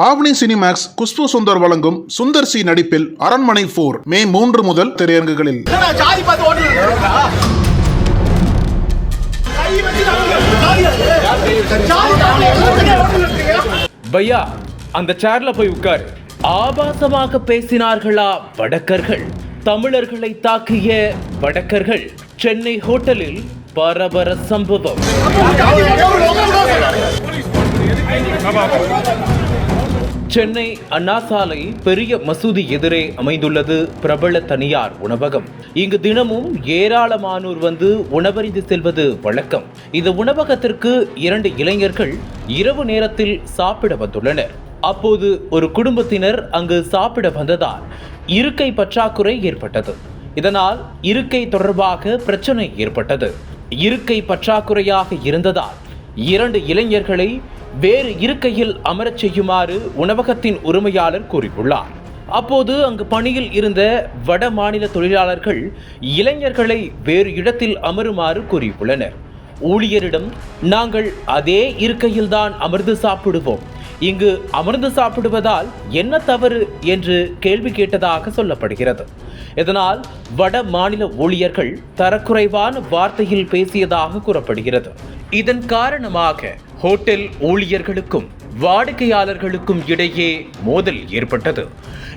ஆவணி Cinemax Khushbu Sundar வழங்கும் Sundar C நடிப்பில் அரண்மனை போர் மே மூன்று முதல் திரையரங்குகளில். பையா அந்த சேர்ல போய் உட்காரு. ஆபாசமாக பேசினார்களா வடக்கர்கள்? தமிழர்களை தாக்கிய வடக்கர்கள் சென்னை ஹோட்டலில் பரபர சம்பவம். சென்னை அண்ணா சாலை பெரிய மசூதி எதிரே அமைந்துள்ளது பிரபல தனியார் உணவகம். இங்கு தினமும் ஏராளமானோர் வந்து உணவறிந்து செல்வது வழக்கம். இந்த உணவகத்திற்கு இரண்டு இளைஞர்கள் இரவு நேரத்தில் சாப்பிட வந்துள்ளனர். அப்போது ஒரு குடும்பத்தினர் அங்கு சாப்பிட வந்ததால் இருக்கை பற்றாக்குறை ஏற்பட்டது. இதனால் இருக்கை தொடர்பாக பிரச்சனை ஏற்பட்டது. இருக்கை பற்றாக்குறையாக இருந்ததால் இரண்டு இளைஞர்களை வேறு இருக்கையில் அமரச் செய்யுமாறு உணவகத்தின் உரிமையாளர் கூறியுள்ளார். அப்போது அங்கு பணியில் இருந்த வட மாநில தொழிலாளர்கள் இளைஞர்களை வேறு இடத்தில் அமருமாறு கூறியுள்ளனர். ஊழியரிடம் நாங்கள் அதே இருக்கையில்தான் அமர்ந்து சாப்பிடுவோம். இங்கு அமர்ந்து சாப்பிடுவதால் என்ன தவறு என்று கேள்வி கேட்டதாக சொல்லப்படுகிறது. இதனால் வட மாநில ஊழியர்கள் தரக்குறைவான வார்த்தையில் பேசியதாக கூறப்படுகிறது. இதன் காரணமாக ஹோட்டல் ஊழியர்களுக்கும் வாடிக்கையாளர்களுக்கும் இடையே மோதல் ஏற்பட்டது.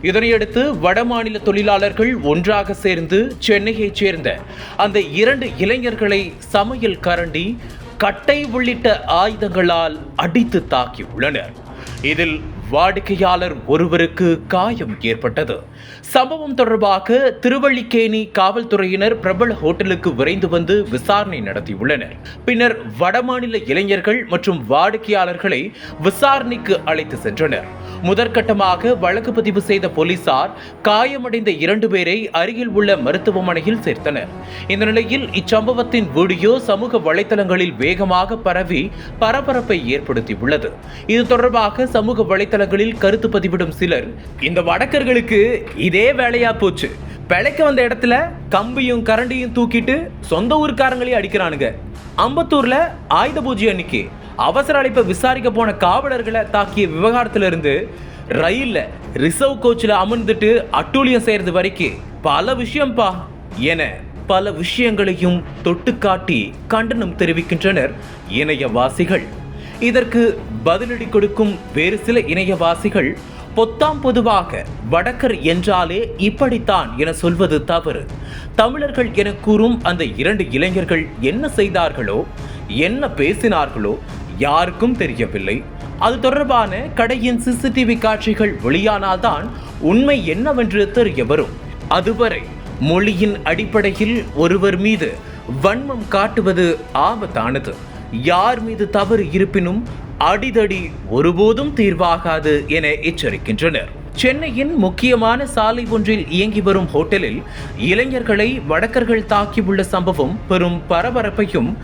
இதனையடுத்து வடமாநில தொழிலாளர்கள் ஒன்றாக சேர்ந்து சென்னையைச் சேர்ந்த அந்த இரண்டு இளைஞர்களை சமையல் கரண்டி கட்டை உள்ளிட்ட ஆயுதங்களால் அடித்து தாக்கியுள்ளனர். இதில் வாடிக்கையாளர் ஒருவருக்கு காயம் ஏற்பட்டது. சம்பவம் தொடர்பாக திருவள்ளிக்கேணி காவல்துறையினர் பிரபல ஹோட்டலுக்கு விரைந்து வந்து விசாரணை நடத்தியுள்ளனர். பின்னர் வடமாநில இளைஞர்கள் மற்றும் வாடிக்கையாளர்களை விசாரணைக்கு அழைத்து சென்றனர். முதற்கட்டமாக வழக்கு பதிவு செய்த போலீசார் காயமடைந்த இரண்டு பேரை அருகில் உள்ள மருத்துவமனையில் சேர்த்தனர். இந்த நிலையில் இச்சம்பவத்தின் வீடியோ சமூக வலைதளங்களில் வேகமாக பரவி பரபரப்பை ஏற்படுத்தியுள்ளது. இது தொடர்பாக சமூக வலைதளங்களில் கருத்து பதிவிடும் சிலர். இந்த வடக்கர்களுக்கு இதே வேலையா போச்சு. பிழைக்க வந்த இடத்துல கம்பியும் கரண்டியும் தூக்கிட்டு சொந்த ஊர்க்காரங்களையும் அடிக்கிறானுங்க. அம்பத்தூர்ல ஆயுத பூஜை அன்னைக்கு அவசர அழைப்பை விசாரிக்க போன காவலர்களை தாக்கிய விவகாரத்துல இருந்து ரயில்ல ரிசர்வ் கோச்சில் அமர்ந்துட்டு அட்டூழியம் செய்யறது வரைக்கும் பல விஷயம்பா என பல விஷயங்களையும் தொட்டு காட்டி கண்டனம் தெரிவிக்கின்றனர் இணையவாசிகள். இதற்கு பதிலடி கொடுக்கும் வேறு சில இணையவாசிகள் பொத்தாம் பொதுவாக வடக்கர் என்றாலே இப்படித்தான் என சொல்வது தவறு. தமிழர்கள் என கூறும் அந்த இரண்டு இளைஞர்கள் என்ன செய்தார்களோ என்ன பேசினார்களோ யாருக்கும் தெரியவில்லை. அது தொடர்பான கடையின் சிசிடிவி காட்சிகள் வெளியானால்தான் உண்மை என்னவென்று தெரிய வரும். அதுவரை மொழியின் அடிப்படையில் ஒருவர் மீது வன்மம் காட்டுவது ஆபத்தானது. யார் மீது தவறு இருப்பினும் அடிதடி ஒருபோதும் தீர்வாகாது என எச்சரிக்கின்றனர். சென்னையின் முக்கியமான சாலை ஒன்றில் இயங்கி வரும் ஹோட்டலில் இளைஞர்களை வடக்கர்கள் தாக்கியுள்ள சம்பவம் பெரும் பரபரப்பையும்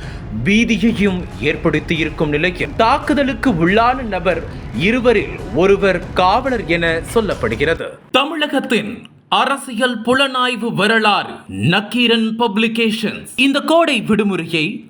பீதியையும் ஏற்படுத்தியிருக்கும் நிலையில் தாக்குதலுக்கு உள்ளான நபர் இருவரில் ஒருவர் காவலர் என சொல்லப்படுகிறது. தமிழகத்தின் அரசியல் புலனாய்வு வரலாறு நக்கீரன் பப்ளிகேஷன்ஸ். இந்த கோடை விடுமுறையை